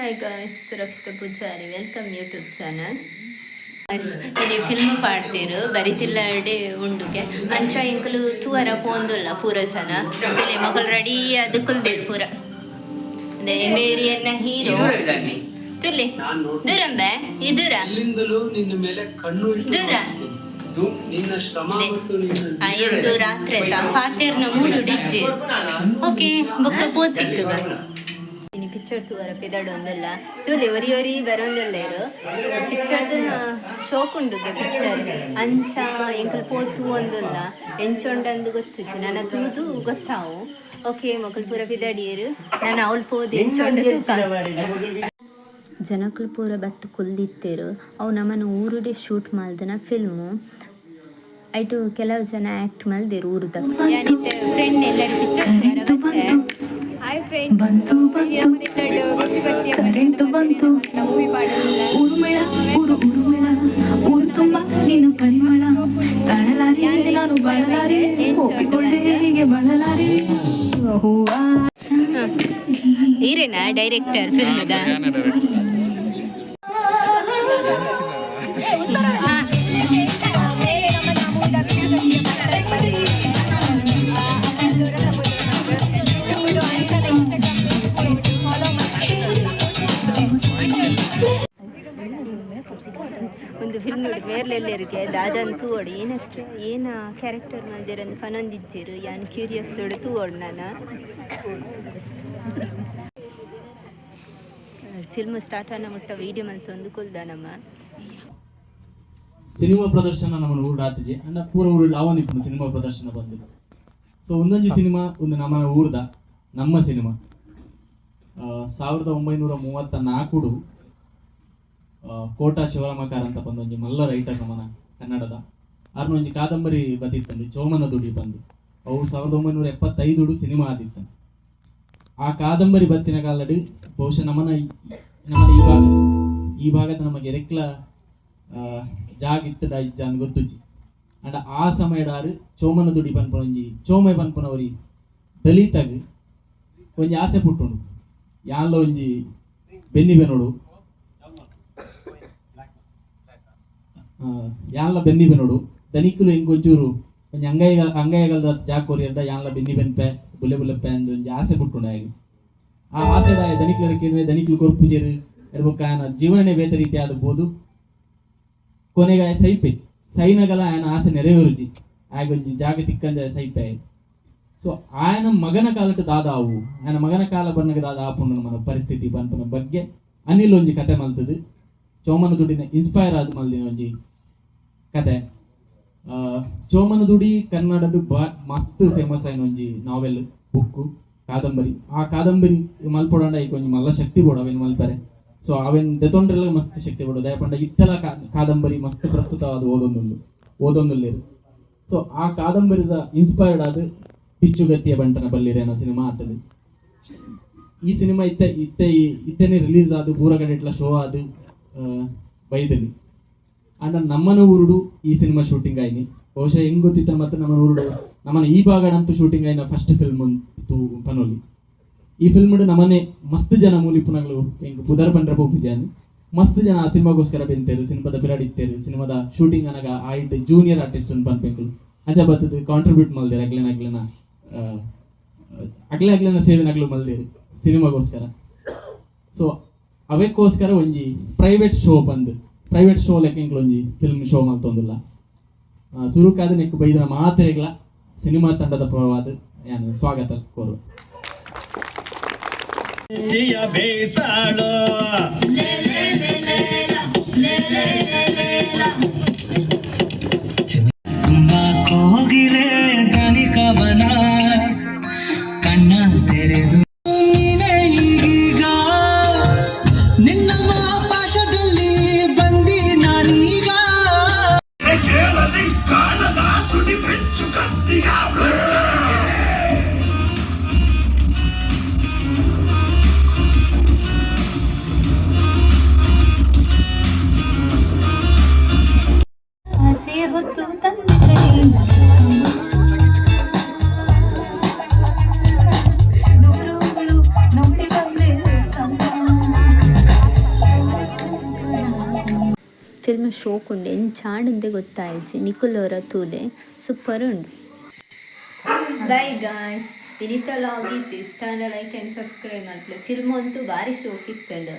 Hi guys Surakshitha Poojary welcome YouTube channel ಇಲ್ಲಿ film ಪಾಡ್ತೀರು ಬರಿತಿಲ್ಲಾಡಿ ಉಂಡುಗೆ. ಅಂಚ ಇಂಕಲು ತೂವರ ಪೋಂದುಲ್ಲ ಪೂರ ಜನ. ಇಲ್ಲಿ ಮಗಳು ರೆಡಿ ಅದು ಕುಲ್ದೇರು ಪೂರ. ಅದೇ ಮೇರಿಯನ್ನ ಹೀರೋ. ತುಲ್ಲಿ ದೂರಂಬೆ ಇದೂರ. ದೂರ ದೂರ. ನೋಡ್ತೀನಿ. ಇದು ನಿನ್ನ ಶ್ರಮ ದೆ. ಮತ್ತು ನಿನ್ನ ಎಂದು ರಾತ್ರಿ ಪಾತೇರ್ನ ಮೂಡು ಡಿಜ್ಜಿ. ಓಕೆ ಬೊಕ್ಕ ಪೋತಿಕ್ಕಗ. ಪಿಕ್ಚರ್ ತೂವರ ಪಿದಾಡು ಒಂದಲ್ಲ ತೂಲಿ ಒರಿ ಒರಿ ಬರೋಂದಲ್ಲ ಇರು ಪಿಕ್ಚರ್ದು ಶೋಕ್ ಉಂಡುಗೆ ಪಿಕ್ಚರ್ ಅಂಚ ಎಂಕಲ್ ಪೋತು ಒಂದಲ್ಲ ಎಂಚೊಂಡಂದು ಗೊತ್ತಿತ್ತು ನನ್ನ ತೂದು ಗೊತ್ತಾವು. ಓಕೆ ಮಕ್ಕಳು ಪೂರ ಪಿದಾಡಿಯರು. ನಾನು ಅವಳು ಪೋದು ಎಂಚೊಂಡು ಜನಕ್ಕಳು ಪೂರ ಬತ್ತು ಕುಲ್ದಿತ್ತೇರು. ಅವು ನಮ್ಮನ್ನು ಊರುಡೆ ಶೂಟ್ ಮಾಡ್ದನ ಫಿಲ್ಮು ಐಟು ಕೆಲವು ಜನ ಆ್ಯಕ್ಟ್ ಮಲ್ದಿರು ಊರುದ ಹಾಯ್ ಫ್ರೆಂಡ್ ಬಂತು. ಬಂತು ಕರೆಂಟು ಬಂತು. ಉರುಮಿಳ ಉರು ಉರುಮಿಳ ಊರು ತುಂಬಾ ನಿನ್ನ ಪರಿಮಳ. ತಾಳಲಾರೆ ನಾನು ಬಾಳಲಾರೆ. ಒಪ್ಪಿಕೊಳ್ಳೆ ಹೀಗೆ ಬಾಳಲಾರೆ. ಹೂವ ಇರೇನಾ ಡೈರೆಕ್ಟರ್ ಫಿಲ್ಮ್ದ ಬೇರ್ಲೆಲ್ಲರಿಗೆ ದಾದನ್ ತೂವಡು ಏನಷ್ಟು ಏನ ಕ್ಯಾರೆಕ್ಟರ್ ಮಂದಿರಂದು ಪನೊಂದಿಜ್ಜಿರು ಯಾನ್ ಕ್ಯೂರಿಯಸ್ ಓಡು ತೂವಡು ನಾನು ಫಿಲ್ಮ್ ಸ್ಟಾರ್ಟ್ ಆನ ಮುಟ್ಟ ವೀಡಿಯೋ ಮಲ್ತು ಒಂದು ಕುಲ್ದ ನಮ್ಮ ಸಿನಿಮಾ ಪ್ರದರ್ಶನ ನಮ್ಮ ಊರು ಆತಿಜಿ ಅಂಡ ಪೂರ ಊರು ಅವನಿಪ್ಪು ಸಿನಿಮಾ ಪ್ರದರ್ಶನ ಬಂದಿದೆ ಸೊ ಒಂದೊಂದು ಸಿನಿಮಾ ಒಂದು ನಮ್ಮ ಊರ್ದ ನಮ್ಮ ಸಿನಿಮಾ ಸಾವಿರದ ಒಂಬೈನೂರ ಮೂವತ್ತ ನಾಲ್ಕುಡು ಆ, ಕೋಟಾ ಶಿವರಾಮಕಾರ ಅಂತ ಬಂದೊಂಜಿ ಮಲ್ಲ ರೈಟರ್ ಗಮನ ಕನ್ನಡದ. ಆರ್ನ ಒಂಜಿ ಕಾದಂಬರಿ ಬದಿತ್ತಂದು ಚೋಮನ ದುಡಿ ಬಂದು. ಅವು ಸಾವಿರದ ಒಂಬೈನೂರ ಎಪ್ಪತ್ತೈದು ಸಿನಿಮಾ ಆದಿತ್ತಂದು. ಆ ಕಾದಂಬರಿ ಬತ್ತಿನ ಕಾಲಡಿ ಬಹುಶಃ ನಮ್ಮನ ಈ- ನಮ್ಮನ ಈ ಭಾಗ. ಈ ಭಾಗದ ನಮಗೆ ಎರೆಕ್ಲ ಆ, ಜಾಗ ಇತ್ತದ ಇಜ್ಜ ಅಂತ ಗೊತ್ತುಜ್ಜಿ ಅಂಡ ಆ ಸಮಯಡಾರು ಚೋಮನ ದುಡಿ ಪನ್ಪುನ ಒಂಜಿ ಚೋಮೆ ಪನ್ಪುನವರಿ ದಲಿತಗ್ ಒಂಜಿ ಆಸೆ ಪುಟ್ಟುಂಡು. ಯಾನ್ಲ ಒಂಜಿ ಬೆನ್ನಿ ಬೆನೋಡು ಯಾನ್ಲ ಬೆನ್ನಿ ಬೆನೋಡು ದನಿಕುಲು ಹೆಂಗ್ ಒಂಚೂರು ಒಂಜಿ ಅಂಗೈಗಳ ಅಂಗೈಗಳ ಜಾಕೋರಿ ಅಂತ ಯಾನ್ಲ ಬೆನ್ನಿ ಬೆನ್ಪೆ ಬುಲೆ ಬುಲೆ ಪೆ ಅಂದ್ ಒಂಜಿ ಆಸೆ ಆ ಆಸೆ ದನಿಕ್ಲ ಕೇಂದ್ರ ದನಿಕ್ಲು ಕೊರ್ಪುಜೇರು ಇರ್ಬೇಕು ಆಯ್ನ ಜೀವನನೇ ಬೇತ ರೀತಿ ಆದಬೋದು ಕೊನೆಗೆ ಸೈಪೆ. ಸೈನಗಲ ಆಯ್ನ ಆಸೆ ನೆರವೇರುಜಿ. ಆಯಗೊಂಜಿ ಜಾಗ ತಿಕ್ಕಂದ ಸೈಪೆ ಸೊ ಆಯನ ಮಗನ ಕಾಲಕ್ಕೆ ದಾದಾವು ಆಯ್ನ ಮಗನ ಕಾಲ ಬಣ್ಣಗೆ ದಾದ ಆಪುಂಡು ನಮ್ಮ ಪರಿಸ್ಥಿತಿ ಬಂತನ ಬಗ್ಗೆ. ಅನಿಲ್ ಒಂಜಿ ಕತೆ ಮಲ್ತದೆ. ಚೋಮನ ದುಡ್ಡಿನ ಇನ್ಸ್ಪೈರ್ ಆದ ಮಲ್ದಿನ ಒಂಜಿ ಕತೆ. ಚೋಮನ ದುಡಿ ಕನ್ನಡದ ಮಸ್ತ್ ಫೇಮಸ್ ಆಯ್ನ ಒಂಜಿ ನಾವೆಲ್ ಬುಕ್ಕು ಕಾದಂಬರಿ. ಆ ಕಾದಂಬರಿ ಮಲ್ಪೊಡಂಡ ಈಗ ಒಂಜಿ ಮಲ್ಲ ಶಕ್ತಿ ಬೋಡ ಅವೇನು ಮಲ್ಪರೆ. ಸೊ ಅವೇನ್ ದೆತೊಂಡ್ರೆಲ್ಲ ಮಸ್ತ್ ಶಕ್ತಿ ಬೋಡ. ದಯಪಂಡ ಇತ್ತೆಲ್ಲ ಕಾದಂಬರಿ ಮಸ್ತ್ ಪ್ರಸ್ತುತವಾದ ಓದೊಂದುಂಡು. ಓದೊಂದುಲ್ಲೇರು. ಸೊ ಆ ಕಾದಂಬರಿದ ಇನ್ಸ್ಪೈರ್ಡ್ ಆದ ಪಿಚ್ಚುಗತ್ತಿಯ ಬಂಟನ ಬಲ್ಲಿರೇನೋ ಸಿನಿಮಾ ಆತದು. ಈ ಸಿನಿಮಾ ಇತ್ತೆ ಇತ್ತೆ ಇತ್ತೆನೆ ರಿಲೀಸ್ ಆದ ಪೂರಗಡೆ ಇಟ್ಲ ಶೋ ಆದ ಬೈದಲ್ಲಿ. ಅಂಡ ನಮ್ಮನ ಊರುಡು ಈ ಸಿನಿಮಾ ಶೂಟಿಂಗ್ ಆಯ್ನಿ. ಬಹುಶಃ ಹೆಂಗ್ ಗೊತ್ತಿತ್ತ ಮತ್ತೆ ನಮ್ಮ ಊರುಡು ನಮ್ಮನ ಈ ಭಾಗಡಂತೂ ಶೂಟಿಂಗ್ ಆಯ್ನ ಫಸ್ಟ್ ಫಿಲ್ಮ್ ಪನೋಲಿ. ಈ ಫಿಲ್ಮ್ ನಮ್ಮನೆ ಮಸ್ತ್ ಜನ ಮೂಲಿ ಪುನಗಳು ಹೆಂಗ್ ಪುದರ್ ಪಂಡ್ರ ಪೋಪಿದ್ಯಾನಿ ಮಸ್ತ್ ಜನ ಆ ಸಿನಿಮಾಗೋಸ್ಕರ ಬೆಂತೇರು ಸಿನಿಮಾದ ಬಿರಾಡ್ ಇತ್ತೇರು ಸಿನಿಮಾದ ಶೂಟಿಂಗ್ ಅನಗ ಆಯ್ತು ಜೂನಿಯರ್ ಆರ್ಟಿಸ್ಟ್ ಅನ್ ಬಂದ್ಬೇಕು ಅಂಚ ಬರ್ತದೆ ಕಾಂಟ್ರಿಬ್ಯೂಟ್ ಮಲ್ದೇರು, ಅಗ್ಲೇನ ಅಗ್ಲೇನ ಅಗ್ಲೆ ಅಗ್ಲೇನ ಸೇವೆನಗ್ಲು ಮಲ್ದೇರು ಸಿನಿಮಾಗೋಸ್ಕರ ಸೊ ಅವಕ್ಕೋಸ್ಕರ ಒಂಜಿ ಪ್ರೈವೇಟ್ ಶೋ ಬಂದು. ಪ್ರೈವೇಟ್ ಶೋ ಲೆಕ್ಕ ಒಂಜಿ ಫಿಲ್ಮ್ ಶೋ ಮಲ್ತೊಂದುಲ್ಲ ಸುರುಕಾದ ನೆಕ್ಕು ಬೈದಿನ ಮಾತ್ರೆಗ್ಲ ಸಿನಿಮಾ ತಂಡದ ಪ್ರವಾದ ಏನು ಸ್ವಾಗತ ಕೋರು ಬೇಸಾಳೋ ಕೋಗಿಲೆ ದನಿ ಕವನ ಕಣ್ಣ ತೆರೆದು ಫಿಲ್ಮ್ ಶೋಕ್ ಉಂಡು ಎಂಚಾಂಡ್ ಗೊತ್ತಾಯ್ಜಿ ನಿಖುಲೋರ ತೂಲೆ ಸೂಪರ್ ಉಂಡು ಬೈ ಗಾಯ್ಸ್ ಇನಿತ ಲಾಗ್ ಇತ್ತು. ಲೈಕ್ ಆ್ಯಂಡ್ ಸಬ್ಸ್ಕ್ರೈಬ್ ಮಾಡ್ಲಿ ಫಿಲ್ಮ್ ಅಂತೂ ಭಾರಿ ಶೋಕ್ ಇತ್ತಂಡು